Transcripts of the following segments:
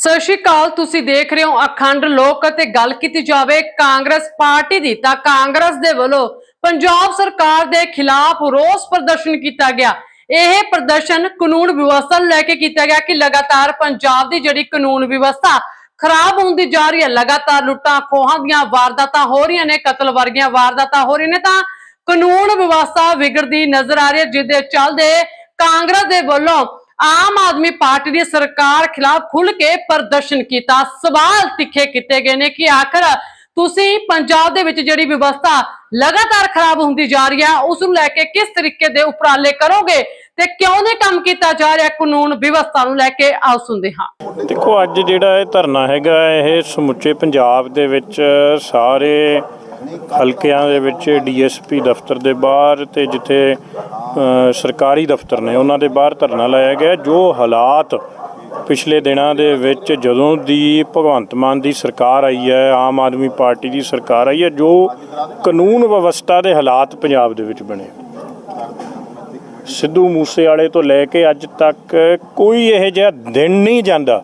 ਸਤਿ ਸ਼੍ਰੀ ਅਕਾਲ, ਤੁਸੀਂ ਦੇਖ ਰਹੇ ਹੋ ਅਖੰਡ ਲੋਕ ਅਤੇ ਗੱਲ ਕੀਤੀ ਜਾਵੇ ਕਾਂਗਰਸ ਪਾਰਟੀ ਦੀ ਤਾਂ ਕਾਂਗਰਸ ਦੇ ਵੱਲੋਂ ਪੰਜਾਬ ਸਰਕਾਰ ਦੇ ਖਿਲਾਫ ਰੋਸ ਪ੍ਰਦਰਸ਼ਨ ਕੀਤਾ ਗਿਆ। ਇਹ ਪ੍ਰਦਰਸ਼ਨ ਕਾਨੂੰਨ ਵਿਵਸਥਾ ਨੂੰ ਲੈ ਕੇ ਕੀਤਾ ਗਿਆ ਕਿ ਲਗਾਤਾਰ ਪੰਜਾਬ ਦੀ ਜਿਹੜੀ ਕਾਨੂੰਨ ਵਿਵਸਥਾ ਖਰਾਬ ਹੁੰਦੀ ਜਾ ਰਹੀ ਹੈ, ਲਗਾਤਾਰ ਲੁੱਟਾਂ ਖੋਹਾਂ ਦੀਆਂ ਵਾਰਦਾਤਾਂ ਹੋ ਰਹੀਆਂ ਨੇ, ਕਤਲ ਵਰਗੀਆਂ ਵਾਰਦਾਤਾਂ ਹੋ ਰਹੀਆਂ ਨੇ ਤਾਂ ਕਾਨੂੰਨ ਵਿਵਸਥਾ ਵਿਗੜਦੀ ਨਜ਼ਰ ਆ ਰਹੀ ਹੈ ਜਿਹਦੇ ਚੱਲਦੇ ਕਾਂਗਰਸ ਦੇ ਵੱਲੋਂ ਆਮ ਆਦਮੀ ਪਾਰਟੀ ਦੀ ਸਰਕਾਰ ਖਿਲਾਫ ਖੁੱਲ ਕੇ ਪ੍ਰਦਰਸ਼ਨ ਕੀਤਾ। ਸਵਾਲ ਤਿੱਖੇ ਕੀਤੇ ਗਏ ਨੇ ਕਿ ਆਖਰ ਤੁਸੀਂ ਪੰਜਾਬ ਦੇ ਵਿੱਚ ਜਿਹੜੀ ਵਿਵਸਥਾ ਲਗਾਤਾਰ ਖਰਾਬ ਹੁੰਦੀ ਜਾ ਰਹੀ ਹੈ, ਉਸ ਨੂੰ ਲੈ ਕੇ ਕਿਸ ਤਰੀਕੇ ਦੇ ਉਪਰਾਲੇ ਕਰੋਗੇ ਤੇ ਕਿਉਂ ਨਹੀਂ ਕੰਮ ਕੀਤਾ ਜਾ ਰਿਹਾ ਕਾਨੂੰਨ ਵਿਵਸਥਾ ਨੂੰ ਲੈ ਕੇ? ਆਓ ਸੁਣਦੇ ਹਾਂ। ਦੇਖੋ, ਅੱਜ ਜਿਹੜਾ ਇਹ ਧਰਨਾ ਹੈਗਾ, ਇਹ ਸਮੁੱਚੇ ਪੰਜਾਬ ਦੇ ਵਿੱਚ ਸਾਰੇ ਹਲਕਿਆਂ ਦੇ ਵਿੱਚ ਡੀਐਸਪੀ ਦਫ਼ਤਰ ਦੇ ਬਾਹਰ ਤੇ ਜਿੱਥੇ ਸਰਕਾਰੀ ਦਫ਼ਤਰ ਨੇ, ਉਹਨਾਂ ਦੇ ਬਾਹਰ ਧਰਨਾ ਲਾਇਆ ਗਿਆ। ਜੋ ਹਾਲਾਤ ਪਿਛਲੇ ਦਿਨਾਂ ਦੇ ਵਿੱਚ ਜਦੋਂ ਦੀ ਭਗਵੰਤ ਮਾਨ ਦੀ ਸਰਕਾਰ ਆਈ ਹੈ, ਆਮ ਆਦਮੀ ਪਾਰਟੀ ਦੀ ਸਰਕਾਰ ਆਈ ਹੈ, ਜੋ ਕਾਨੂੰਨ ਵਿਵਸਥਾ ਦੇ ਹਾਲਾਤ ਪੰਜਾਬ ਦੇ ਵਿੱਚ ਬਣੇ। ਸਿੱਧੂ ਮੂਸੇਵਾਲੇ ਤੋਂ ਲੈ ਕੇ ਅੱਜ ਤੱਕ ਕੋਈ ਇਹੋ ਜਿਹਾ ਦਿਨ ਨਹੀਂ ਜਾਂਦਾ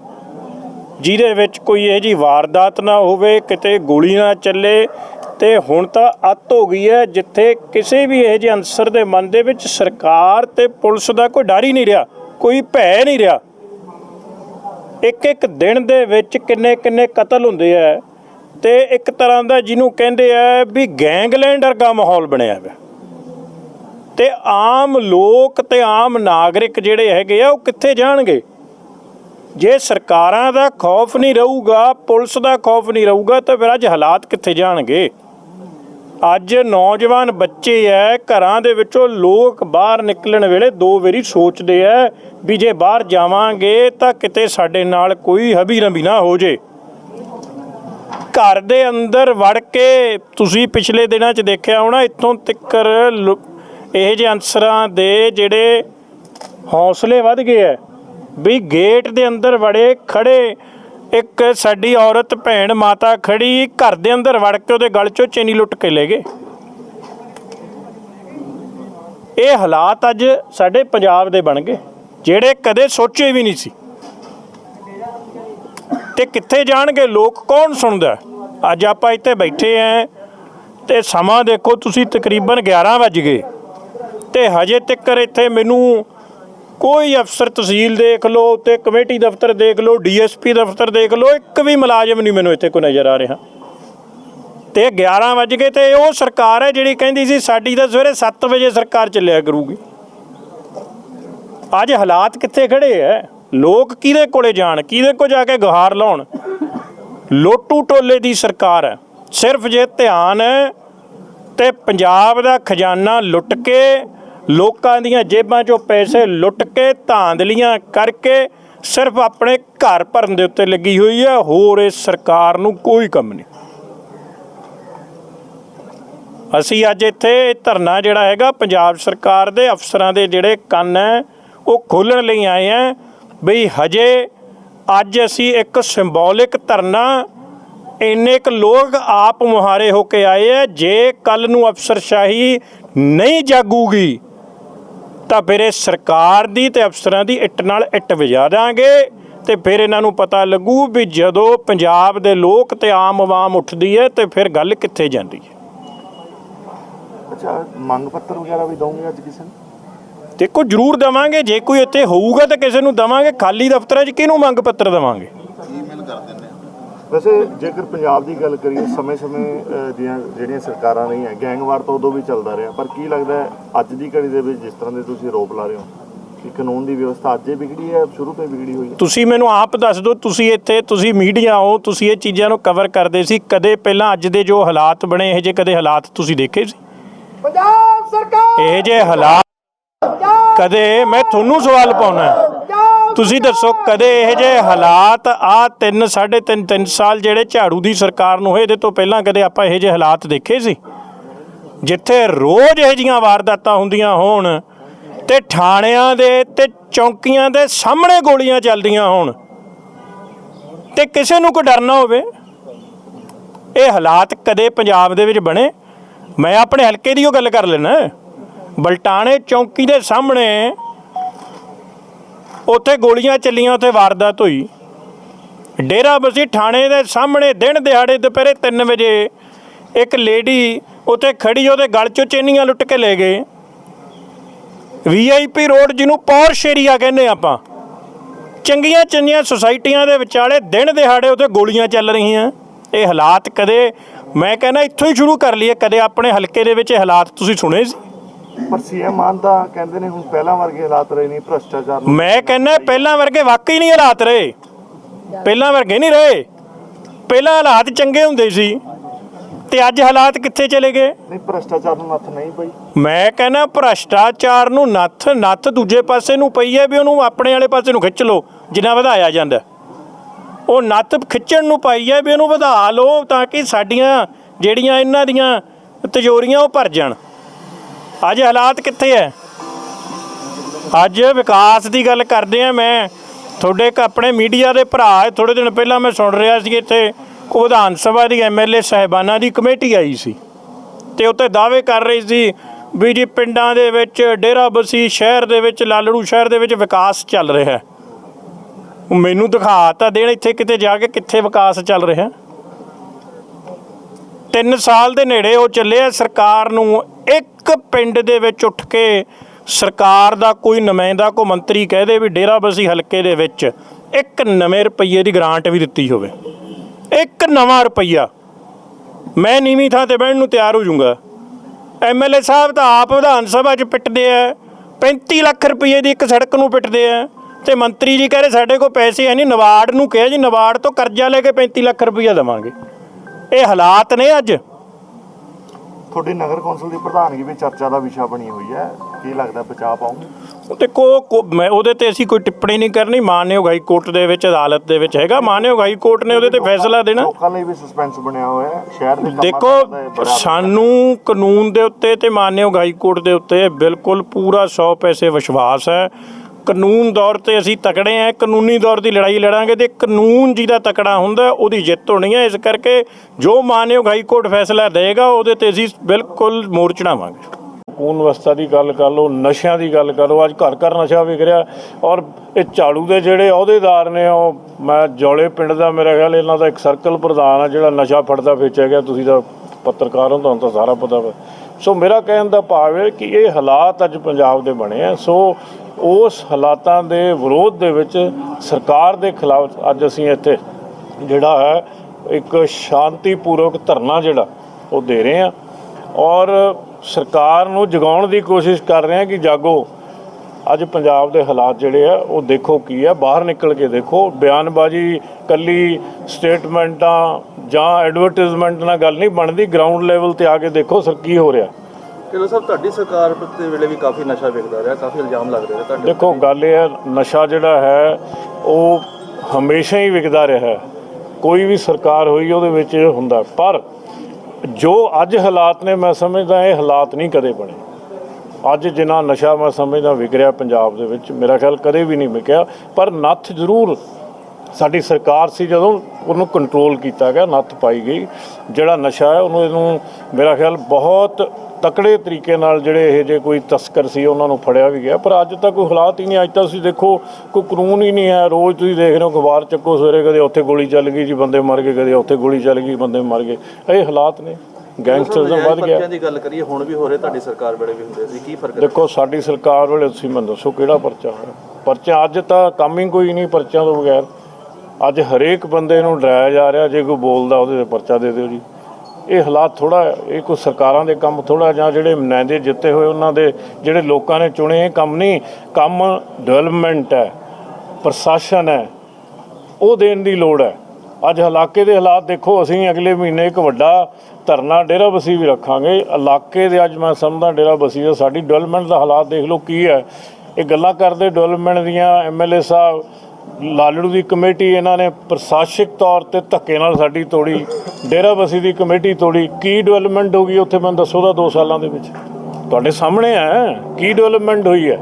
ਜਿਹਦੇ ਵਿੱਚ ਕੋਈ ਇਹੋ ਜੀ ਵਾਰਦਾਤ ਨਾ ਹੋਵੇ, ਕਿਤੇ ਗੋਲੀ ਨਾ ਚੱਲੇ ਤੇ ਹੁਣ ਤਾਂ ਅੱਤ ਹੋ ਗਈ ਹੈ, ਜਿੱਥੇ ਕਿਸੇ ਵੀ ਇਹੋ ਜਿਹੇ ਅਨਸਰ ਦੇ ਮਨ ਦੇ ਵਿੱਚ ਸਰਕਾਰ ਤੇ ਪੁਲਿਸ ਦਾ ਕੋਈ ਡਰ ਹੀ ਨਹੀਂ ਰਿਹਾ, ਕੋਈ ਭੈ ਨਹੀਂ ਰਿਹਾ। ਇੱਕ ਇੱਕ ਦਿਨ ਦੇ ਵਿੱਚ ਕਿੰਨੇ ਕਿੰਨੇ ਕਤਲ ਹੁੰਦੇ ਆ ਤੇ ਇੱਕ ਤਰ੍ਹਾਂ ਦਾ ਜਿਹਨੂੰ ਕਹਿੰਦੇ ਆ ਵੀ ਗੈਂਗਲੈਂਡ ਵਰਗਾ ਮਾਹੌਲ ਬਣਿਆ ਹੋਇਆ ਤੇ ਆਮ ਲੋਕ ਤੇ ਆਮ ਨਾਗਰਿਕ ਜਿਹੜੇ ਹੈਗੇ ਆ, ਉਹ ਕਿੱਥੇ ਜਾਣਗੇ? ਜੇ ਸਰਕਾਰਾਂ ਦਾ ਖੌਫ ਨਹੀਂ ਰਹੂਗਾ, ਪੁਲਿਸ ਦਾ ਖੌਫ ਨਹੀਂ ਰਹੂਗਾ, ਤਾਂ ਫਿਰ ਅੱਜ ਹਾਲਾਤ ਕਿੱਥੇ ਜਾਣਗੇ? ਅੱਜ ਨੌਜਵਾਨ ਬੱਚੇ ਐ, ਘਰਾਂ ਦੇ ਵਿੱਚੋਂ ਲੋਕ ਬਾਹਰ ਨਿਕਲਣ ਵੇਲੇ ਦੋ ਵਾਰੀ ਸੋਚਦੇ ਐ ਵੀ ਜੇ ਬਾਹਰ ਜਾਵਾਂਗੇ ਤਾਂ ਕਿਤੇ ਸਾਡੇ ਨਾਲ ਕੋਈ ਹਬੀ ਰੰਬੀ ਨਾ ਹੋ ਜੇ। ਘਰ ਦੇ ਅੰਦਰ ਵੜ ਕੇ ਤੁਸੀਂ ਪਿਛਲੇ ਦਿਨਾਂ 'ਚ ਦੇਖਿਆ ਹੋਣਾ, ਇੱਥੋਂ ਤਿੱਕਰ ਲੁ- ਇਹ ਜਿਹੇ ਅਨਸਰਾਂ ਦੇ ਜਿਹੜੇ ਹੌਸਲੇ ਵੱਧ ਗਏ ਐ। ਵੀ ਗੇਟ ਦੇ ਅੰਦਰ ਵੜੇ ਖੜੇ ਇੱਕ ਸਾਡੀ ਔਰਤ ਭੈਣ ਮਾਤਾ ਖੜੀ ਘਰ ਦੇ ਅੰਦਰ ਵੜ ਕੇ ਉਹਦੇ ਗਲ 'ਚੋਂ ਚੈਨੀ ਲੁੱਟ ਕੇ ਲੈ ਗਏ। ਇਹ ਹਾਲਾਤ ਅੱਜ ਸਾਡੇ ਪੰਜਾਬ ਦੇ ਬਣ ਗਏ, ਜਿਹੜੇ ਕਦੇ ਸੋਚੇ ਵੀ ਨਹੀਂ ਸੀ। ਤੇ ਕਿੱਥੇ ਜਾਣਗੇ, ਲੋਕ ਕੌਣ ਸੁਣਦਾ? ਅੱਜ ਆਪਾਂ ਇੱਥੇ ਬੈਠੇ ਆਂ ਤੇ ਸਮਾਂ ਦੇਖੋ, ਤੁਸੀਂ ਤਕਰੀਬਨ 11 ਵੱਜ ਗਏ। ਤੇ ਹਜੇ ਤੱਕ ਇੱਥੇ ਮੈਨੂੰ ਕੋਈ ਅਫਸਰ ਤਹਿਸੀਲ ਦੇਖ ਲਓ ਤੇ ਕਮੇਟੀ ਦਫ਼ਤਰ ਦੇਖ ਲਓ, ਡੀਐਸਪੀ ਦਫ਼ਤਰ ਦੇਖ ਲਓ, ਇੱਕ ਵੀ ਮੁਲਾਜ਼ਮ ਨਹੀਂ ਮੈਨੂੰ ਇੱਥੇ ਕੋਈ ਨਜ਼ਰ ਆ ਰਿਹਾ। ਤੇ 11 ਵੱਜ ਕੇ ਤੇ ਉਹ ਸਰਕਾਰ ਹੈ ਜਿਹੜੀ ਕਹਿੰਦੀ ਸੀ ਸਾਡੀ ਤਾਂ ਸਵੇਰੇ 7 ਵਜੇ ਸਰਕਾਰ ਚੱਲਿਆ ਕਰੂਗੀ। ਅੱਜ ਹਾਲਾਤ ਕਿੱਥੇ ਖੜੇ ਐ? ਲੋਕ ਕਿਹਦੇ ਕੋਲੇ ਜਾਣ, ਕਿਹਦੇ ਕੋ ਜਾ ਕੇ ਗੁਹਾਰ ਲਾਉਣ? ਲੋਟੂ ਟੋਲੇ ਦੀ ਸਰਕਾਰ ਹੈ ਸਿਰਫ ਜੇ ਧਿਆਨ ਤੇ ਪੰਜਾਬ ਦਾ ਖਜ਼ਾਨਾ ਲੁੱਟ ਕੇ ਲੋਕਾਂ ਦੀਆਂ ਜੇਬਾਂ 'ਚੋਂ ਪੈਸੇ ਲੁੱਟ ਕੇ ਧਾਂਦਲੀਆਂ ਕਰਕੇ ਸਿਰਫ ਆਪਣੇ ਘਰ ਭਰਨ ਦੇ ਉੱਤੇ ਲੱਗੀ ਹੋਈ ਹੈ। ਹੋਰ ਇਸ ਸਰਕਾਰ ਨੂੰ ਕੋਈ ਕੰਮ ਨਹੀਂ। ਅਸੀਂ ਅੱਜ ਇੱਥੇ ਇਹ ਧਰਨਾ ਜਿਹੜਾ ਹੈਗਾ, ਪੰਜਾਬ ਸਰਕਾਰ ਦੇ ਅਫਸਰਾਂ ਦੇ ਜਿਹੜੇ ਕੰਨ ਹੈ, ਉਹ ਖੋਲਣ ਲਈ ਆਏ ਆ ਬਈ ਹਜੇ ਅੱਜ ਅਸੀਂ ਇੱਕ ਸਿੰਬੋਲਿਕ ਧਰਨਾ, ਇੰਨੇ ਕੁ ਲੋਕ ਆਪ ਮੁਹਾਰੇ ਹੋ ਕੇ ਆਏ ਆ ਜੇ ਕੱਲ ਨੂੰ ਅਫਸਰਸ਼ਾਹੀ ਨਹੀਂ ਜਾਗੂਗੀ ਤਾਂ ਫਿਰ ਇਹ ਸਰਕਾਰ ਦੀ ਤੇ ਅਫਸਰਾਂ ਦੀ ਇੱਟ ਨਾਲ ਇੱਟ ਵਜਾ ਦਾਂਗੇ ਤੇ ਫਿਰ ਇਹਨਾਂ ਨੂੰ ਪਤਾ ਲੱਗੂ ਵੀ ਜਦੋਂ ਪੰਜਾਬ ਦੇ ਲੋਕ ਤੇ ਆਮ ਆਵਾਮ ਉੱਠਦੀ ਹੈ ਤੇ ਫਿਰ ਗੱਲ ਕਿੱਥੇ ਜਾਂਦੀ ਹੈ। ਅੱਛਾ ਮੰਗ ਪੱਤਰ ਵਗੈਰਾ ਵੀ ਦਊਂਗੇ ਅੱਜ ਕਿਸੇ ਨੂੰ? ਦੇਖੋ ਜਰੂਰ ਦਵਾਂਗੇ। ਜੇ ਕੋਈ ਇੱਥੇ ਹੋਊਗਾ ਤਾਂ ਕਿਸੇ ਨੂੰ ਦਵਾਂਗੇ। ਖਾਲੀ ਦਫ਼ਤਰਾਂ 'ਚ ਕਿਹਨੂੰ ਮੰਗ ਪੱਤਰ ਦਵਾਂਗੇ? ਵੈਸੇ ਜੇਕਰ ਪੰਜਾਬ ਦੀ ਗੱਲ ਕਰੀਏ ਸਮੇਂ-ਸਮੇਂ ਦੀਆਂ ਜਿਹੜੀਆਂ ਸਰਕਾਰਾਂ ਰਹੀਆਂ ਗੈਂਗਵਾਰ ਤਾਂ ਉਦੋਂ ਵੀ ਚੱਲਦਾ ਰਿਹਾ ਪਰ ਕੀ ਲੱਗਦਾ ਹੈ ਅੱਜ ਦੀ ਘੜੀ ਦੇ ਵਿੱਚ ਜਿਸ ਤਰ੍ਹਾਂ ਦੇ ਤੁਸੀਂ ਆਰੋਪ ਲਾ ਰਹੇ ਹੋ ਕਿ ਕਾਨੂੰਨ ਦੀ ਵਿਵਸਥਾ ਅੱਜ ਹੀ ਵਿਗੜੀ ਹੈ ਸ਼ੁਰੂ ਤੋਂ ਹੀ ਵਿਗੜੀ ਹੋਈ ਹੈ? ਤੁਸੀਂ ਮੈਨੂੰ ਆਪ ਦੱਸ ਦਿਓ ਤੁਸੀਂ ਇੱਥੇ ਤੁਸੀਂ ਮੀਡੀਆ ਹੋ ਤੁਸੀਂ ਇਹ ਚੀਜ਼ਾਂ ਨੂੰ ਕਵਰ ਕਰਦੇ ਸੀ ਕਦੇ ਪਹਿਲਾਂ ਅੱਜ ਦੇ ਜੋ ਹਾਲਾਤ ਬਣੇ ਇਹ ਜੇ ਕਦੇ ਹਾਲਾਤ ਤੁਸੀਂ ਦੇਖੇ ਸੀ? ਪੰਜਾਬ ਸਰਕਾਰ! ਇਹ ਜੇ ਹਾਲਾਤ ਕਦੇ ਮੈਂ ਤੁਹਾਨੂੰ ਸਵਾਲ ਪਾਉਣਾ ਤੁਸੀਂ ਦੱਸੋ, ਕਦੇ ਇਹ ਜੇ ਹਾਲਾਤ ਆ 3 3.5 3 ਸਾਲ ਜਿਹੜੇ ਝਾੜੂ ਦੀ ਸਰਕਾਰ ਨੂੰ ਹੋਏ, ਇਹਦੇ ਤੋਂ ਪਹਿਲਾਂ ਕਦੇ ਆਪਾਂ ਇਹ ਜੇ ਹਾਲਾਤ ਦੇਖੇ ਸੀ? ਜਿੱਥੇ ਰੋਜ਼ ਇਹ ਜੀਆਂ ਵਾਰਦਾਤਾਂ ਹੁੰਦੀਆਂ ਹੋਣ ਤੇ ਥਾਣਿਆਂ ਦੇ ਤੇ ਚੌਂਕੀਆਂ ਦੇ ਸਾਹਮਣੇ ਗੋਲੀਆਂ ਚੱਲਦੀਆਂ ਹੋਣ, ਤੇ ਕਿਸੇ ਨੂੰ ਕੋਈ ਡਰ ਨਾ ਹੋਵੇ? ਇਹ ਹਾਲਾਤ ਕਦੇ ਪੰਜਾਬ ਦੇ ਵਿੱਚ ਬਣੇ? ਮੈਂ ਆਪਣੇ ਹਲਕੇ ਦੀ ਉਹ ਗੱਲ ਕਰ ਲੈਣਾ। ਬਲਟਾਣੇ ਚੌਂਕੀ ਦੇ ਸਾਹਮਣੇ ਉੱਥੇ ਗੋਲੀਆਂ ਚੱਲੀਆਂ, ਉੱਥੇ ਵਾਰਦਾਤ ਹੋਈ। ਡੇਰਾ ਬਸੀ ਥਾਣੇ ਦੇ ਸਾਹਮਣੇ ਦਿਨ ਦਿਹਾੜੇ ਦੁਪਹਿਰੇ 3 ਵਜੇ ਇੱਕ ਲੇਡੀ ਉੱਥੇ ਖੜੀ, ਉਹਦੇ ਗਲ ਚੋਂ ਚੇਨੀਆਂ ਲੁੱਟ ਕੇ ਲੈ ਗਏ। ਵੀਆਈਪੀ ਰੋਡ ਜਿਹਨੂੰ ਪੌਰਸ਼ ਏਰੀਆ ਕਹਿੰਦੇ ਆਪਾਂ। ਚੰਗੀਆਂ ਚੰਗੀਆਂ ਸੁਸਾਇਟੀਆਂ ਦੇ ਵਿਚਾਲੇ ਦਿਨ ਦਿਹਾੜੇ ਉੱਥੇ ਗੋਲੀਆਂ ਚੱਲ ਰਹੀਆਂ। ਇਹ ਹਾਲਾਤ ਕਦੇ, ਮੈਂ ਕਹਿੰਦਾ ਇੱਥੋਂ ਹੀ ਸ਼ੁਰੂ ਕਰ ਲਈਏ, ਕਦੇ ਆਪਣੇ ਹਲਕੇ ਦੇ ਵਿੱਚ ਇਹ ਹਾਲਾਤ ਤੁਸੀਂ ਸੁਣੇ ਸੀ? ਪਰ ਸੀਐਮ ਮਾਨ ਤਾਂ ਕਹਿੰਦੇ ਨੇ ਹੁਣ ਪਹਿਲਾਂ ਵਰਗੇ ਹਾਲਾਤ ਰਹੇ ਨਹੀਂ ਭ੍ਰਸ਼ਟਾਚਾਰ ਨੂੰ ਮੈਂ ਕਹਿੰਦਾ ਪਹਿਲਾਂ ਵਰਗੇ ਵਾਕਈ ਨਹੀਂ ਹਾਲਾਤ ਰਹੇ। ਪਹਿਲਾਂ ਵਰਗੇ ਨਹੀਂ ਰਹੇ। ਪਹਿਲਾਂ ਹਾਲਾਤ ਚੰਗੇ ਹੁੰਦੇ ਸੀ ਤੇ ਅੱਜ ਹਾਲਾਤ ਕਿੱਥੇ ਚਲੇ ਗਏ? ਨਹੀਂ ਭ੍ਰਸ਼ਟਾਚਾਰ ਨੂੰ ਨੱਥ ਨਹੀਂ ਪਈ। ਮੈਂ ਕਹਿੰਦਾ ਭ੍ਰਸ਼ਟਾਚਾਰ ਨੂੰ ਨੱਥ ਨੱਥ ਦੂਜੇ ਪਾਸੇ ਨੂੰ ਪਈ ਹੈ ਵੀ ਉਹਨੂੰ ਆਪਣੇ ਵਾਲੇ ਪਾਸੇ ਨੂੰ ਖਿੱਚ ਲਓ ਜਿੰਨਾ ਵਧਾਇਆ ਜਾਂਦਾ। ਉਹ ਨੱਥ ਖਿੱਚਣ ਨੂੰ ਪਾਈ ਹੈ ਵੀ ਉਹਨੂੰ ਵਧਾ ਲਓ ਤਾਂ ਕਿ ਸਾਡੀਆਂ ਜਿਹੜੀਆਂ ਇਹਨਾਂ ਦੀਆਂ ਤਿਜੋਰੀਆਂ ਉਹ ਭਰ ਜਾਣ। ਅੱਜ ਹਾਲਾਤ ਕਿੱਥੇ ਹੈ ਅੱਜ ਵਿਕਾਸ ਦੀ ਗੱਲ ਕਰਦੇ ਆ ਮੈਂ। ਤੁਹਾਡੇ ਇੱਕ ਆਪਣੇ ਮੀਡੀਆ ਦੇ ਭਰਾ ਥੋੜੇ ਦਿਨ ਪਹਿਲਾਂ ਮੈਂ ਸੁਣ ਰਿਹਾ ਸੀ ਇੱਥੇ ਕੋ ਵਿਧਾਨ ਸਭਾ ਦੀ ਐਮਐਲਏ ਸਾਹਿਬਾਨਾਂ ਦੀ ਕਮੇਟੀ ਆਈ ਸੀ। ਤੇ ਉੱਤੇ ਦਾਅਵੇ ਕਰ ਰਹੀ ਸੀ ਵੀ ਜੀ ਪਿੰਡਾਂ ਦੇ ਵਿੱਚ ਡੇਰਾ ਬਸੀ ਸ਼ਹਿਰ ਦੇ ਵਿੱਚ, ਲਾਲੜੂ ਸ਼ਹਿਰ ਦੇ ਵਿੱਚ ਵਿਕਾਸ ਚੱਲ ਰਿਹਾ। ਮੈਨੂੰ ਦਿਖਾ ਤਾਂ ਦੇਣ ਇੱਥੇ ਕਿਤੇ ਜਾ ਕੇ ਕਿੱਥੇ ਵਿਕਾਸ ਚੱਲ ਰਿਹਾ। 3 ਸਾਲ ਦੇ ਨੇੜੇ ਉਹ ਚੱਲੇ ਆ, ਸਰਕਾਰ ਨੂੰ ਇੱਕ ਪਿੰਡ ਦੇ ਵਿੱਚ ਉੱਠ ਕੇ ਸਰਕਾਰ ਦਾ ਕੋਈ ਨੁਮਾਇੰਦਾ ਕੋ ਮੰਤਰੀ ਕਹਿ ਦੇ ਵੀ ਡੇਰਾਬਸੀ ਹਲਕੇ ਦੇ ਵਿੱਚ ਇੱਕ ਨਵੇਂ ਰੁਪਈਏ ਦੀ ਗ੍ਰਾਂਟ ਵੀ ਦਿੱਤੀ ਹੋਵੇ। ਇੱਕ ਨਵਾਂ ਰੁਪਈਆ। ਮੈਂ ਨੀਵੀਂ ਥਾਂ ਤੇ ਬਹਿਣ ਨੂੰ ਤਿਆਰ ਹੋ ਜਾਊਂਗਾ। ਐਮਐਲਏ ਸਾਹਿਬ ਤਾਂ ਆਪ ਵਿਧਾਨ ਸਭਾ 'ਚ ਪਿੱਟਦੇ ਆ 35 ਲੱਖ ਰੁਪਏ ਦੀ ਇੱਕ ਸੜਕ ਨੂੰ ਪਿੱਟਦੇ ਆ ਤੇ ਮੰਤਰੀ ਜੀ ਕਹਿੰਦੇ ਸਾਡੇ ਕੋਲ ਪੈਸੇ ਹੈ ਨਹੀਂ, ਨਵਾਰਡ ਨੂੰ ਕਿਹਾ ਜੀ, ਨਵਾਰਡ ਤੋਂ ਕਰਜ਼ਾ ਲੈ ਕੇ 35 ਲੱਖ ਰੁਪਈਆ ਦੇਵਾਂਗੇ। ਇਹ ਹਾਲਾਤ ਨੇ ਅੱਜ। ਤੁਹਾਡੀ ਨਗਰ ਕੌਂਸਲ ਦੀ ਪ੍ਰਧਾਨਗੀ ਵੀ ਚਰਚਾ ਦਾ ਵਿਸ਼ਾ ਬਣੀ ਹੋਈ ਹੈ। ਕੀ ਲੱਗਦਾ ਬਚਾ ਪਾਉਂਗੇ ਦੇਖੋ ਕੋ- ਮੈਂ ਉਹਦੇ ਤੇ ਅਸੀਂ ਕੋਈ ਟਿੱਪਣੀ ਨਹੀਂ ਕਰਨੀ। ਮਾਨਯੋਗ ਹਾਈ ਕੋਰਟ ਦੇ ਵਿੱਚ ਅਦਾਲਤ ਦੇ ਵਿੱਚ ਹੈਗਾ। ਮਾਨਯੋਗ ਹਾਈ ਕੋਰਟ ਨੇ ਉਹਦੇ ਤੇ ਫੈਸਲਾ ਦੇਣਾ। ਲੋਕਾਂ ਲਈ ਵੀ ਸਸਪੈਂਸ ਬਣਿਆ ਹੋਇਆ ਹੈ। ਸ਼ਹਿਰ ਦੇ ਕੰਮਾਂ ਦੇਖੋ ਸਾਨੂੰ ਕਾਨੂੰਨ ਦੇ ਉੱਤੇ ਤੇ ਮਾਨਯੋਗ ਹਾਈ ਕੋਰਟ ਦੇ ਉੱਤੇ ਬਿਲਕੁਲ ਪੂਰਾ 100 ਪੈਸੇ ਵਿਸ਼ਵਾਸ ਹੈ। ਕਾਨੂੰਨ ਦੌਰ ਤੇ ਅਸੀਂ ਤਕੜੇ ਆ, ਕਾਨੂੰਨੀ ਦੌਰ ਦੀ ਲੜਾਈ ਲੜਾਂਗੇ ਤੇ ਕਾਨੂੰਨ ਜਿਹਦਾ ਤਕੜਾ ਹੁੰਦਾ, ਉਹਦੀ ਜਿੱਤ ਹੋਣੀ ਹੈ ਇਸ ਕਰਕੇ ਜੋ ਮਾਨਯੋਗ ਹਾਈ ਕੋਰਟ ਫੈਸਲਾ ਦੇਗਾ, ਉਹਦੇ ਤੇ ਅਸੀਂ ਬਿਲਕੁਲ ਮੋਰ ਚੜਾਵਾਂਗੇ ਕਾਨੂੰਨ ਵਿਵਸਥਾ ਦੀ ਗੱਲ ਕਰ ਲਓ, ਨਸ਼ਿਆਂ ਦੀ ਗੱਲ ਕਰ ਲਓ, ਅੱਜ ਘਰ ਘਰ ਨਸ਼ਾ ਵਿਕ ਰਿਹਾ ਔਰ ਇਹ ਝਾੜੂ ਦੇ ਜਿਹੜੇ ਅਹੁਦੇਦਾਰ ਨੇ, ਉਹ ਮੈਂ ਜੌਲੇ ਪਿੰਡ ਦਾ ਮੇਰਾ ਖਿਆਲ ਇਹਨਾਂ ਦਾ ਇੱਕ ਸਰਕਲ ਪ੍ਰਧਾਨ ਆ, ਜਿਹੜਾ ਨਸ਼ਾ ਫੜਦਾ ਵੇਚਿਆ ਗਿਆ, ਤੁਸੀਂ ਤਾਂ ਪੱਤਰਕਾਰ ਹੋ, ਤੁਹਾਨੂੰ ਤਾਂ ਸਾਰਾ ਪਤਾ ਵਾ। ਸੋ ਮੇਰਾ ਕਹਿਣ ਦਾ ਭਾਵ ਹੈ ਕਿ ਇਹ ਹਾਲਾਤ ਅੱਜ ਪੰਜਾਬ ਦੇ ਬਣੇ ਆ, ਸੋ ਉਸ ਹਾਲਾਤਾਂ ਦੇ ਵਿਰੋਧ ਦੇ ਵਿੱਚ ਸਰਕਾਰ ਦੇ ਖਿਲਾਫ ਅੱਜ ਅਸੀਂ ਇੱਥੇ ਜਿਹੜਾ ਹੈ, ਇੱਕ ਸ਼ਾਂਤੀਪੂਰਵਕ ਧਰਨਾ ਜਿਹੜਾ ਉਹ ਦੇ ਰਹੇ ਆ ਔਰ ਸਰਕਾਰ ਨੂੰ ਜਗਾਉਣ ਦੀ ਕੋਸ਼ਿਸ਼ ਕਰ ਰਹੇ ਆ ਕਿ ਜਾਗੋ, ਅੱਜ ਪੰਜਾਬ ਦੇ ਹਾਲਾਤ ਜਿਹੜੇ ਆ, ਉਹ ਦੇਖੋ ਕੀ ਆ। ਬਾਹਰ ਨਿਕਲ ਕੇ ਦੇਖੋ, ਬਿਆਨਬਾਜ਼ੀ, ਕੱਲੀ ਸਟੇਟਮੈਂਟਾਂ ਜਾਂ ਐਡਵਰਟਾਈਜ਼ਮੈਂਟ ਨਾਲ ਗੱਲ ਨਹੀਂ ਬਣਦੀ ਗਰਾਊਂਡ ਲੈਵਲ ਤੇ ਆ ਕੇ ਦੇਖੋ ਸਰ ਕੀ ਹੋ ਰਿਹਾ। ਸਾਹਿਬ ਤੁਹਾਡੀ ਸਰਕਾਰ ਵੇਲੇ ਵੀ ਕਾਫੀ ਨਸ਼ਾ ਵਿਕਦਾ ਰਿਹਾ ਕਾਫੀ ਇਲਜ਼ਾਮ ਰਹੇ ਤੁਹਾਡੇ ਦੇਖੋ ਗੱਲ ਇਹ ਹੈ ਨਸ਼ਾ ਜਿਹੜਾ ਹੈ ਉਹ ਹਮੇਸ਼ਾ ਹੀ ਵਿਕਦਾ ਰਿਹਾ ਹੈ। ਕੋਈ ਵੀ ਸਰਕਾਰ ਹੋਈ ਉਹਦੇ ਵਿੱਚ ਹੁੰਦਾ ਪਰ ਜੋ ਅੱਜ ਹਾਲਾਤ ਨੇ ਮੈਂ ਸਮਝਦਾ ਇਹ ਹਾਲਾਤ ਨਹੀਂ ਕਦੇ ਬਣੇ। ਅੱਜ ਜਿੰਨਾ ਨਸ਼ਾ ਮੈਂ ਸਮਝਦਾ ਵਿਕ ਰਿਹਾ ਪੰਜਾਬ ਦੇ ਵਿੱਚ ਮੇਰਾ ਖਿਆਲ ਕਦੇ ਵੀ ਨਹੀਂ ਵਿਕਿਆ। ਪਰ ਨੱਥ ਜ਼ਰੂਰ ਸਾਡੀ ਸਰਕਾਰ ਸੀ ਜਦੋਂ ਉਹਨੂੰ ਕੰਟਰੋਲ ਕੀਤਾ ਗਿਆ ਨੱਥ ਪਾਈ ਗਈ। ਜਿਹੜਾ ਨਸ਼ਾ ਹੈ ਉਹਨੂੰ ਇਹਨੂੰ ਮੇਰਾ ਖਿਆਲ ਬਹੁਤ ਤਕੜੇ ਤਰੀਕੇ ਨਾਲ ਜਿਹੜੇ ਇਹ ਜੇ ਕੋਈ ਤਸਕਰ ਸੀ ਉਹਨਾਂ ਨੂੰ ਫੜਿਆ ਵੀ ਗਿਆ। ਪਰ ਅੱਜ ਤੱਕ ਕੋਈ ਹਾਲਾਤ ਹੀ ਨਹੀਂ ਅੱਜ ਤੱਕ ਤੁਸੀਂ ਦੇਖੋ ਕੋਈ ਕਾਨੂੰਨ ਹੀ ਨਹੀਂ ਹੈ। ਰੋਜ਼ ਤੁਸੀਂ ਦੇਖ ਰਹੇ ਹੋ ਅਖਬਾਰ ਚੱਕੋ ਸਵੇਰੇ ਕਦੇ ਉੱਥੇ ਗੋਲੀ ਚੱਲ ਗਈ ਜੀ ਬੰਦੇ ਮਰ ਗਏ ਕਦੇ ਉੱਥੇ ਗੋਲੀ ਚੱਲ ਗਈ ਬੰਦੇ ਮਰ ਗਏ। ਇਹ ਹਾਲਾਤ ਨੇ। ਗੈਂਗਸਟਰਿਜ਼ਮ ਵੱਧ ਗਿਆ। ਪਰਚਿਆਂ ਦੀ ਗੱਲ ਕਰੀਏ ਹੁਣ ਵੀ ਹੋ ਰਹੇ ਤੁਹਾਡੀ ਸਰਕਾਰ ਵੇਲੇ ਵੀ ਹੁੰਦੇ ਸੀ। ਕੀ ਫ਼ਰਕ ਦੇਖੋ ਸਾਡੀ ਸਰਕਾਰ ਵੇਲੇ ਤੁਸੀਂ ਮੈਨੂੰ ਦੱਸੋ ਕਿਹੜਾ ਪਰਚਾ ਹੋਇਆ? ਪਰਚਾ ਅੱਜ ਤਾਂ ਕੰਮ ਹੀ ਕੋਈ ਨਹੀਂ ਪਰਚਿਆਂ ਤੋਂ ਬਗੈਰ। ਅੱਜ ਹਰੇਕ ਬੰਦੇ ਨੂੰ ਡਰਾਇਆ ਜਾ ਰਿਹਾ ਜੇ ਕੋਈ ਬੋਲਦਾ ਉਹਦੇ ਤੇ ਪਰਚਾ ਦੇ ਦਿਓ ਜੀ। ਇਹ ਹਾਲਾਤ ਥੋੜਾ ਇਹ ਕੋਈ ਸਰਕਾਰਾਂ ਦੇ ਕੰਮ ਥੋੜਾ ਜਾਂ ਜਿਹੜੇ ਨੁਮਾਇੰਦੇ ਜਿੱਤੇ ਹੋਏ ਉਹਨਾਂ ਦੇ ਜਿਹੜੇ ਲੋਕਾਂ ਨੇ ਚੁਣੇ, ਇਹ ਕੰਮ ਨਹੀਂ। ਕੰਮ ਡਿਵੈਲਪਮੈਂਟ ਹੈ, ਪ੍ਰਸ਼ਾਸਨ ਹੈ, ਉਹ ਦੇਣ ਦੀ ਲੋੜ ਹੈ। ਅੱਜ ਇਲਾਕੇ ਦੇ ਹਾਲਾਤ ਦੇਖੋ, ਅਸੀਂ ਅਗਲੇ ਮਹੀਨੇ ਇੱਕ ਵੱਡਾ ਧਰਨਾ ਡੇਰਾ ਬਸੀ ਵੀ ਰੱਖਾਂਗੇ। ਇਲਾਕੇ ਦੇ ਅੱਜ ਮੈਂ ਸਮਝਦਾ ਡੇਰਾ ਬਸੀ ਦਾ, ਸਾਡੀ ਡਿਵੈਲਪਮੈਂਟ ਦਾ ਹਾਲਾਤ ਦੇਖ ਲਓ ਕੀ ਹੈ। ਇਹ ਗੱਲਾਂ ਕਰਦੇ ਡਿਵੈਲਪਮੈਂਟ ਦੀਆਂ ਐਮਐਲਏ ਸਾਹਿਬ ਲਾਲੜੂ ਦੀ ਕਮੇਟੀ ਇਹਨਾਂ ਨੇ ਪ੍ਰਸ਼ਾਸਨਿਕ ਤੌਰ ਤੇ ਧੱਕੇ ਨਾਲ ਸਾਡੀ ਤੋੜੀ, ਡੇਰਾਬਸੀ ਦੀ ਕਮੇਟੀ ਤੋੜੀ। ਕੀ ਡਿਵੈਲਪਮੈਂਟ ਹੋ ਗਈ ਉੱਥੇ ਮੈਨੂੰ ਦੱਸੋ ਦਾ 2 ਸਾਲਾਂ ਦੇ ਵਿੱਚ। ਤੁਹਾਡੇ ਸਾਹਮਣੇ ਹੈ, ਕੀ ਡਿਵੈਲਪਮੈਂਟ ਹੋਈ ਹੈ?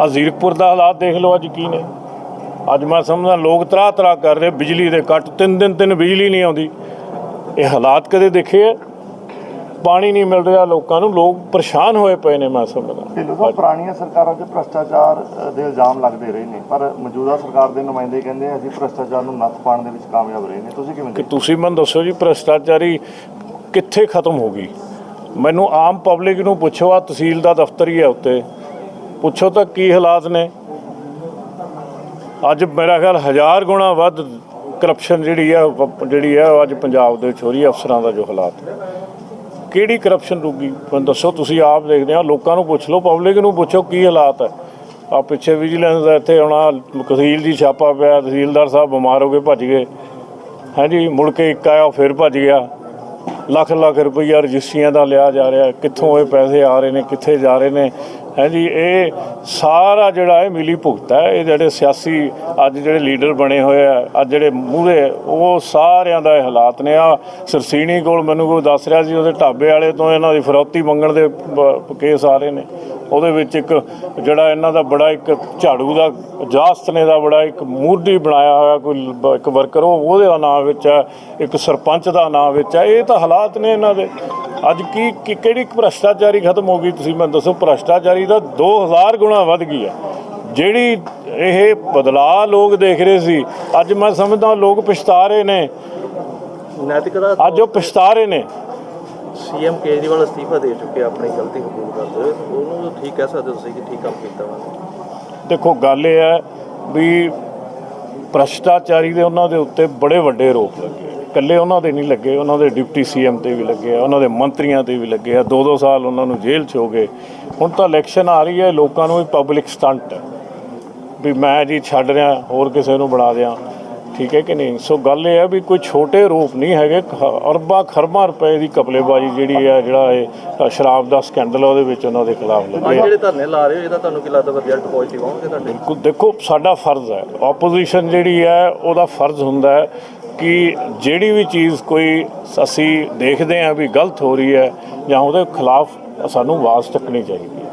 ਆਹ ਜ਼ੀਰਕਪੁਰ ਦਾ ਹਾਲਾਤ ਦੇਖ ਲਓ ਅੱਜ ਕੀ ਨੇ। ਅੱਜ ਮੈਂ ਸਮਝਦਾ ਲੋਕ ਤਰਾ ਤਰਾ ਕਰ ਰਹੇ, ਬਿਜਲੀ ਦੇ ਕੱਟ, ਤਿੰਨ ਦਿਨ ਤਿੰਨ ਬਿਜਲੀ ਨਹੀਂ ਆਉਂਦੀ। ਇਹ ਹਾਲਾਤ ਕਦੇ ਦੇਖੇ ਪਾਣੀ ਨਹੀਂ ਮਿਲ ਰਿਹਾ ਲੋਕਾਂ ਨੂੰ ਲੋਕ ਪਰੇਸ਼ਾਨ ਹੋਏ ਪਏ ਨੇ ਮੈਂ ਸਮਝਦਾ। ਢਿੱਲੋਂ ਸਾਹਿਬ ਪੁਰਾਣੀਆਂ ਸਰਕਾਰਾਂ 'ਚ ਭ੍ਰਸ਼ਟਾਚਾਰ ਦੇ ਇਲਜ਼ਾਮ ਲੱਗਦੇ ਰਹੇ ਨੇ ਪਰ ਮੌਜੂਦਾ ਸਰਕਾਰ ਦੇ ਨੁਮਾਇੰਦੇ ਕਹਿੰਦੇ ਆ, ਅਸੀਂ ਭ੍ਰਸ਼ਟਾਚਾਰ ਨੂੰ ਨੱਥ ਪਾਉਣ ਦੇ ਵਿੱਚ ਕਾਮਯਾਬ ਰਹੇ ਨੇ। ਤੁਸੀਂ ਕਿਵੇਂ ਕਿ ਤੁਸੀਂ ਮੈਨੂੰ ਦੱਸੋ ਜੀ ਭ੍ਰਸ਼ਟਾਚਾਰੀ ਕਿੱਥੇ ਖਤਮ ਹੋ ਗਈ? ਮੈਨੂੰ ਆਮ ਪਬਲਿਕ ਨੂੰ ਪੁੱਛੋ ਆ ਤਹਿਸੀਲ ਦਾ ਦਫ਼ਤਰ ਹੀ ਹੈ ਉੱਤੇ। ਪੁੱਛੋ ਤਾਂ ਕੀ ਹਾਲਾਤ ਨੇ। ਅੱਜ ਮੇਰਾ ਖਿਆਲ ਹਜ਼ਾਰ ਗੁਣਾ ਵੱਧ ਕਰਪਸ਼ਨ ਜਿਹੜੀ ਹੈ ਜਿਹੜੀ ਹੈ ਉਹ ਅੱਜ ਪੰਜਾਬ ਦੇ ਵਿੱਚ ਹੋ ਰਹੀ ਹੈ ਅਫਸਰਾਂ ਦਾ ਜੋ ਹਾਲਾਤ ਨੇ। ਕਿਹੜੀ ਕਰਪਸ਼ਨ ਰੁਕੀ? ਮੈਨੂੰ ਦੱਸੋ, ਤੁਸੀਂ ਆਪ ਦੇਖਦੇ ਆ ਲੋਕਾਂ ਨੂੰ ਪੁੱਛ ਲਓ ਪਬਲਿਕ ਨੂੰ ਪੁੱਛੋ ਕੀ ਹਾਲਾਤ ਹੈ। ਆ ਪਿੱਛੇ ਵਿਜੀਲੈਂਸ ਦਾ ਇੱਥੇ ਆਉਣਾ ਤਹਿਸੀਲ ਦੀ ਛਾਪਾ ਪਿਆ, ਤਹਿਸੀਲਦਾਰ ਸਾਹਿਬ ਬਿਮਾਰ ਹੋ ਕੇ ਭੱਜ ਗਏ। ਹਾਂਜੀ, ਮੁੜ ਕੇ ਇੱਕ ਆਇਆ, ਉਹ ਫਿਰ ਭੱਜ ਗਿਆ। ਲੱਖ ਲੱਖ ਰੁਪਈਆ ਰਜਿਸਟਰੀਆਂ ਦਾ ਲਿਆ ਜਾ ਰਿਹਾ, ਕਿੱਥੋਂ ਇਹ ਪੈਸੇ ਆ ਰਹੇ ਨੇ, ਕਿੱਥੇ ਜਾ ਰਹੇ ਨੇ? ਹਾਂਜੀ ਇਹ ਸਾਰਾ ਜਿਹੜਾ ਹੈ ਮਿਲੀ ਭੁਗਤ ਹੈ, ਇਹ ਜਿਹੜੇ ਸਿਆਸੀ ਅੱਜ ਜਿਹੜੇ ਲੀਡਰ ਬਣੇ ਹੋਏ ਆ, ਅੱਜ ਜਿਹੜੇ ਮੂਹਰੇ, ਉਹ ਸਾਰਿਆਂ ਦਾ ਇਹ ਹਾਲਾਤ ਨੇ। ਆ ਸਰਸੀਣੀ ਕੋਲ ਮੈਨੂੰ ਕੋਈ ਦੱਸ ਰਿਹਾ ਸੀ, ਉਹਦੇ ਢਾਬੇ ਵਾਲੇ ਤੋਂ ਇਹਨਾਂ ਦੀ ਫਰੌਤੀ ਮੰਗਣ ਦੇ ਕੇਸ ਆ ਰਹੇ ਨੇ। ਉਹਦੇ ਵਿੱਚ ਇੱਕ ਜਿਹੜਾ ਇਹਨਾਂ ਦਾ ਬੜਾ ਇੱਕ ਝਾੜੂ ਦਾ, ਜਾਸਤਨੇ ਦਾ ਬੜਾ ਇੱਕ ਮੂਰਤੀ ਬਣਾਇਆ ਹੋਇਆ, ਕੋਈ ਇੱਕ ਵਰਕਰ, ਉਹ ਉਹਦੇ ਦਾ ਨਾਮ ਵਿੱਚ ਹੈ, ਇੱਕ ਸਰਪੰਚ ਦਾ ਨਾਮ ਵਿੱਚ ਹੈ। ਇਹ ਤਾਂ ਹਾਲਾਤ ਨੇ ਇਹਨਾਂ ਦੇ। ਅੱਜ ਕੀ ਕੀ- ਕਿਹੜੀ ਭ੍ਰਸ਼ਟਾਚਾਰੀ ਖਤਮ ਹੋ ਗਈ ਤੁਸੀਂ ਮੈਨੂੰ ਦੱਸੋ? ਭ੍ਰਸ਼ਟਾਚਾਰੀ ਦਾ 2000 ਗੁਣਾ ਵੱਧ ਗਈ ਹੈ ਜਿਹੜੀ ਇਹ ਬਦਲਾਅ ਲੋਕ ਦੇਖ ਰਹੇ ਸੀ ਅੱਜ ਮੈਂ ਸਮਝਦਾ ਲੋਕ ਪਛਤਾ ਰਹੇ ਨੇ। ਨੈਤਿਕਤਾ ਅੱਜ ਉਹ ਪਛਤਾ ਰਹੇ ਨੇ। ਸੀਐਮ ਕੇਜਰੀਵਾਲ ਅਸਤੀਫਾ ਦੇ ਚੁੱਕੇ ਆ, ਆਪਣੀ ਗਲਤੀ ਕਬੂਲ ਕਰਦੇ ਹੋਏ। ਉਹਨੂੰ ਠੀਕ ਕਹਿ ਸਕਦੇ ਹੋ ਤੁਸੀਂ ਕਿ ਠੀਕ ਕੰਮ ਕੀਤਾ ਵਾ। ਦੇਖੋ ਗੱਲ ਇਹ ਹੈ ਵੀ ਭ੍ਰਸ਼ਟਾਚਾਰੀ ਦੇ ਉਹਨਾਂ ਦੇ ਉੱਤੇ ਬੜੇ ਵੱਡੇ ਆਰੋਪ ਲੱਗੇ ਇਕੱਲੇ ਉਹਨਾਂ ਦੇ ਨਹੀਂ ਲੱਗੇ ਉਹਨਾਂ ਦੇ ਡਿਪਟੀ ਸੀਐਮ ਤੇ ਵੀ ਲੱਗੇ ਆ ਉਹਨਾਂ ਦੇ ਮੰਤਰੀਆਂ ਤੇ ਵੀ ਲੱਗੇ ਆ। ਦੋ ਦੋ ਸਾਲ ਉਹਨਾਂ ਨੂੰ ਜੇਲ੍ਹ 'ਚ ਹੋ ਗਏ। ਹੁਣ ਤਾਂ ਇਲੈਕਸ਼ਨ ਆ ਰਹੀ ਹੈ ਲੋਕਾਂ ਨੂੰ ਇਹ ਪਬਲਿਕ ਸਟੰਟ। ਹੈ ਵੀ ਮੈਂ ਜੀ ਛੱਡ ਰਿਹਾ ਹੋਰ ਕਿਸੇ ਨੂੰ ਬਣਾ ਦਿਆਂ। ਠੀਕ ਹੈ ਕਿ ਨਹੀਂ? ਸੋ ਗੱਲ ਇਹ ਹੈ ਵੀ ਕੋਈ ਛੋਟੇ ਰੂਪ ਨਹੀਂ ਹੈਗੇ। ਅਰਬਾਂ ਖਰਬਾਂ ਰੁਪਏ ਦੀ ਕਪਲੇਬਾਜ਼ੀ ਜਿਹੜੀ ਹੈ ਜਿਹੜਾ ਇਹ ਸ਼ਰਾਬ ਦਾ ਸਕੈਂਡਲ ਉਹਦੇ ਵਿੱਚ ਉਹਨਾਂ ਦੇ ਖਿਲਾਫ ਲੱਗੇ ਆ। ਜਿਹੜੇ ਧਰਨੇ ਲਾ ਰਹੇ ਹੋ ਇਹਦਾ ਤੁਹਾਨੂੰ ਕੀ ਲੱਗਦਾ ਰਿਜ਼ਲਟ ਪੋਜ਼ਿਟਿਵ ਆਉਣਗੇ ਤੁਹਾਡੇ? ਬਿਲਕੁਲ ਦੇਖੋ ਸਾਡਾ ਫਰਜ਼ ਹੈ। ਆਪੋਜੀਸ਼ਨ ਜਿਹੜੀ ਹੈ ਉਹਦਾ ਫਰਜ਼ ਹੁੰਦਾ ਹੈ। ਕਿ ਜਿਹੜੀ ਵੀ ਚੀਜ਼ ਕੋਈ ਅਸੀਂ ਦੇਖਦੇ ਹਾਂ ਵੀ ਗਲਤ ਹੋ ਰਹੀ ਹੈ ਜਾਂ ਉਹਦੇ ਖਿਲਾਫ ਸਾਨੂੰ ਆਵਾਜ਼ ਚੱਕਣੀ ਚਾਹੀਦੀ ਹੈ।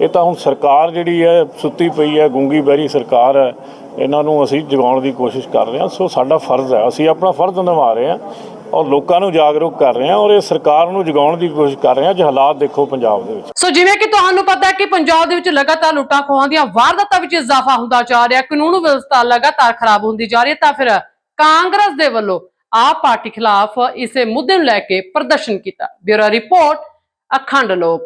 ਇਹ ਤਾਂ ਹੁਣ ਸਰਕਾਰ ਜਿਹੜੀ ਹੈ, ਸੁੱਤੀ ਪਈ ਹੈ, ਗੂੰਗੀ ਬੈਰੀ ਸਰਕਾਰ ਹੈ, ਇਹਨਾਂ ਨੂੰ ਅਸੀਂ ਜਗਾਉਣ ਦੀ ਕੋਸ਼ਿਸ਼ ਕਰ ਰਹੇ ਹਾਂ। ਸੋ ਸਾਡਾ ਫਰਜ਼ ਹੈ, ਅਸੀਂ ਆਪਣਾ ਫਰਜ਼ ਨਿਭਾ ਰਹੇ ਹਾਂ ਔਰ ਲੋਕਾਂ ਨੂੰ ਜਾਗਰੂਕ ਕਰ ਰਹੇ ਹਾਂ ਔਰ ਇਹ ਸਰਕਾਰ ਨੂੰ ਜਗਾਉਣ ਦੀ ਕੋਸ਼ਿਸ਼ ਕਰ ਰਹੇ ਹਾਂ ਜੇ ਹਾਲਾਤ ਦੇਖੋ ਪੰਜਾਬ ਦੇ ਵਿੱਚ। ਸੋ ਜਿਵੇਂ ਕਿ ਤੁਹਾਨੂੰ ਪਤਾ ਹੈ ਕਿ ਪੰਜਾਬ ਦੇ ਵਿੱਚ ਲਗਾਤਾਰ ਲੁੱਟਾਂ ਖੋਹਾਂ ਦੀਆਂ ਵਾਰਦਾਤਾਂ ਵਿੱਚ ਇਜ਼ਾਫਾ ਹੁੰਦਾ ਜਾ ਰਿਹਾ ਕਾਨੂੰਨ ਵਿਵਸਥਾ ਲਗਾਤਾਰ ਖਰਾਬ ਹੁੰਦੀ ਜਾ ਰਹੀ ਹੈ ਤਾਂ ਫਿਰ ਕਾਂਗਰਸ ਦੇ ਵੱਲੋਂ ਆਪ ਪਾਰਟੀ ਖਿਲਾਫ ਇਸੇ ਮੁੱਦੇ ਨੂੰ ਲੈ ਕੇ ਪ੍ਰਦਰਸ਼ਨ ਕੀਤਾ। ਬਿਊਰੋ ਰਿਪੋਰਟ, ਅਖੰਡ ਲੋਕ।